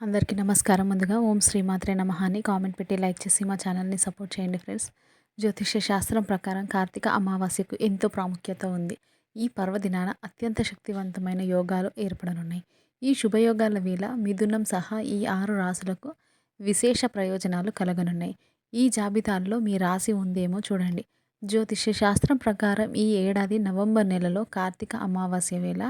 అందరికీ నమస్కారం ముందుగా. ఓం శ్రీమాత్రే నమ అని కామెంట్ పెట్టి లైక్ చేసి మా ఛానల్ని సపోర్ట్ చేయండి ఫ్రెండ్స్. జ్యోతిష్య శాస్త్రం ప్రకారం కార్తీక అమావాస్యకు ఎంతో ప్రాముఖ్యత ఉంది. ఈ పర్వదినాన అత్యంత శక్తివంతమైన యోగాలు ఏర్పడనున్నాయి. ఈ శుభయోగాల వేళ మిథునం సహా ఈ ఆరు రాసులకు విశేష ప్రయోజనాలు కలగనున్నాయి. ఈ జాబితాల్లో మీ రాశి ఉందేమో చూడండి. జ్యోతిష్య శాస్త్రం ప్రకారం ఈ ఏడాది నవంబర్ నెలలో కార్తీక అమావాస్య వేళ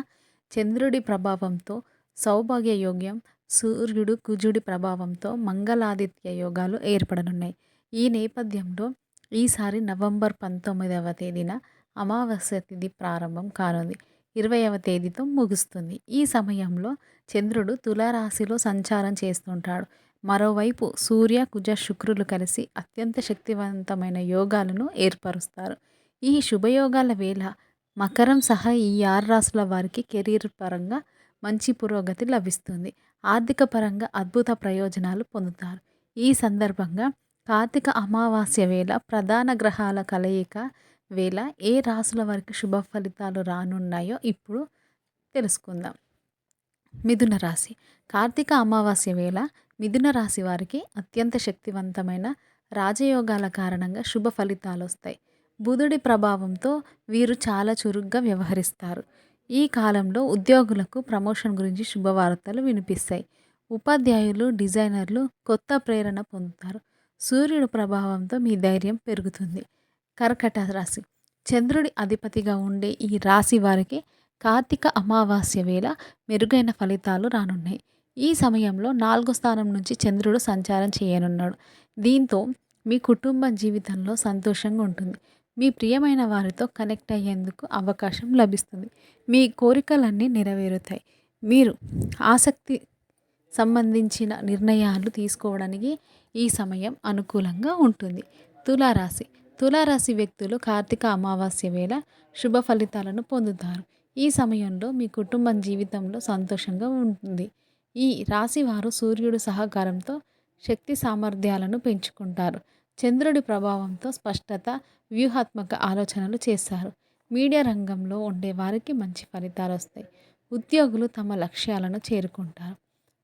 చంద్రుడి ప్రభావంతో సౌభాగ్య యోగ్యం సూర్యుడు కుజుడి ప్రభావంతో మంగళాదిత్య యోగాలు ఏర్పడనున్నాయి. ఈ నేపథ్యంలో ఈసారి నవంబర్ పంతొమ్మిదవ తేదీన అమావాస్య తిథి ప్రారంభం కానుంది. ఇరవైవ తేదీతో ముగుస్తుంది. ఈ సమయంలో చంద్రుడు తులారాశిలో సంచారం చేస్తుంటాడు. మరోవైపు సూర్య కుజ శుక్రులు కలిసి అత్యంత శక్తివంతమైన యోగాలను ఏర్పరుస్తారు. ఈ శుభయోగాల వేళ మకరం సహా ఈ ఆరు రాసుల వారికి కెరీర్ పరంగా మంచి పురోగతి లభిస్తుంది. ఆర్థిక పరంగా అద్భుత ప్రయోజనాలు పొందుతారు. ఈ సందర్భంగా కార్తీక అమావాస్య వేళ ప్రధాన గ్రహాల కలయిక వేళ ఏ రాసుల వారికి శుభ ఫలితాలు రానున్నాయో ఇప్పుడు తెలుసుకుందాం. మిథున రాశి. కార్తీక అమావాస్య వేళ మిథున రాశి వారికి అత్యంత శక్తివంతమైన రాజయోగాల కారణంగా శుభ ఫలితాలు వస్తాయి. బుధుడి ప్రభావంతో వీరు చాలా చురుగ్గా వ్యవహరిస్తారు. ఈ కాలంలో ఉద్యోగులకు ప్రమోషన్ గురించి శుభవార్తలు వినిపిస్తాయి. ఉపాధ్యాయులు డిజైనర్లు కొత్త ప్రేరణ పొందుతారు. సూర్యుడు ప్రభావంతో మీ ధైర్యం పెరుగుతుంది. కర్కట రాశి. చంద్రుడి అధిపతిగా ఉండే ఈ రాశి వారికి కార్తీక అమావాస్య వేళ మెరుగైన ఫలితాలు రానున్నాయి. ఈ సమయంలో నాలుగో స్థానం నుంచి చంద్రుడు సంచారం చేయనున్నాడు. దీంతో మీ కుటుంబ జీవితంలో సంతోషంగా ఉంటుంది. మీ ప్రియమైన వారితో కనెక్ట్ అయ్యేందుకు అవకాశం లభిస్తుంది. మీ కోరికలన్నీ నెరవేరుతాయి. మీరు ఆసక్తి సంబంధించిన నిర్ణయాలు తీసుకోవడానికి ఈ సమయం అనుకూలంగా ఉంటుంది. తులారాశి. తులారాశి వ్యక్తులు కార్తీక అమావాస్య వేళ శుభ ఫలితాలను పొందుతారు. ఈ సమయంలో మీ కుటుంబం జీవితంలో సంతోషంగా ఉంటుంది. ఈ రాశి వారు సూర్యుడు సహకారంతో శక్తి సామర్థ్యాలను పెంచుకుంటారు. చంద్రుడి ప్రభావంతో స్పష్టత వ్యూహాత్మక ఆలోచనలు చేస్తారు మీడియా రంగంలో ఉండే వారికి మంచి ఫలితాలు వస్తాయి. ఉద్యోగులు తమ లక్ష్యాలను చేరుకుంటారు.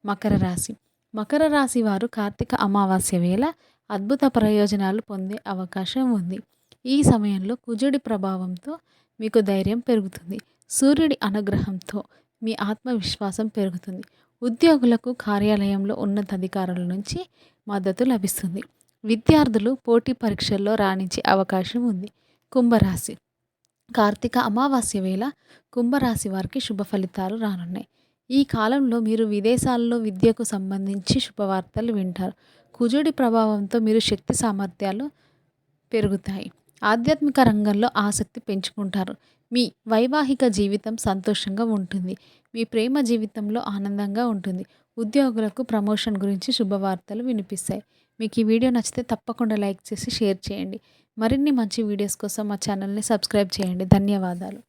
మకర రాశి. మకర రాశి వారు కార్తీక అమావాస్య వేళ అద్భుత ప్రయోజనాలు పొందే అవకాశం ఉంది. ఈ సమయంలో కుజుడి ప్రభావంతో మీకు ధైర్యం పెరుగుతుంది. సూర్యుడి అనుగ్రహంతో మీ ఆత్మవిశ్వాసం పెరుగుతుంది. ఉద్యోగులకు కార్యాలయంలో ఉన్నతాధికారుల నుంచి మద్దతు లభిస్తుంది. విద్యార్థులు పోటీ పరీక్షల్లో రాణించే అవకాశం ఉంది. కుంభరాశి. కార్తీక అమావాస్య వేళ కుంభరాశి వారికి శుభ ఫలితాలు రానున్నాయి. ఈ కాలంలో మీరు విదేశాల్లో విద్యకు సంబంధించి శుభవార్తలు వింటారు. కుజుడి ప్రభావంతో మీరు శక్తి సామర్థ్యాలు పెరుగుతాయి. ఆధ్యాత్మిక రంగంలో ఆసక్తి పెంచుకుంటారు. మీ వైవాహిక జీవితం సంతోషంగా ఉంటుంది. మీ ప్రేమ జీవితంలో ఆనందంగా ఉంటుంది. ఉద్యోగులకు ప్రమోషన్ గురించి శుభవార్తలు వినిపిస్తాయి. మీకు ఈ వీడియో నచ్చితే తప్పకుండా లైక్ చేసి షేర్ చేయండి. మరిన్ని మంచి వీడియోస్ కోసం మా ఛానల్ని సబ్స్క్రైబ్ చేయండి. ధన్యవాదాలు.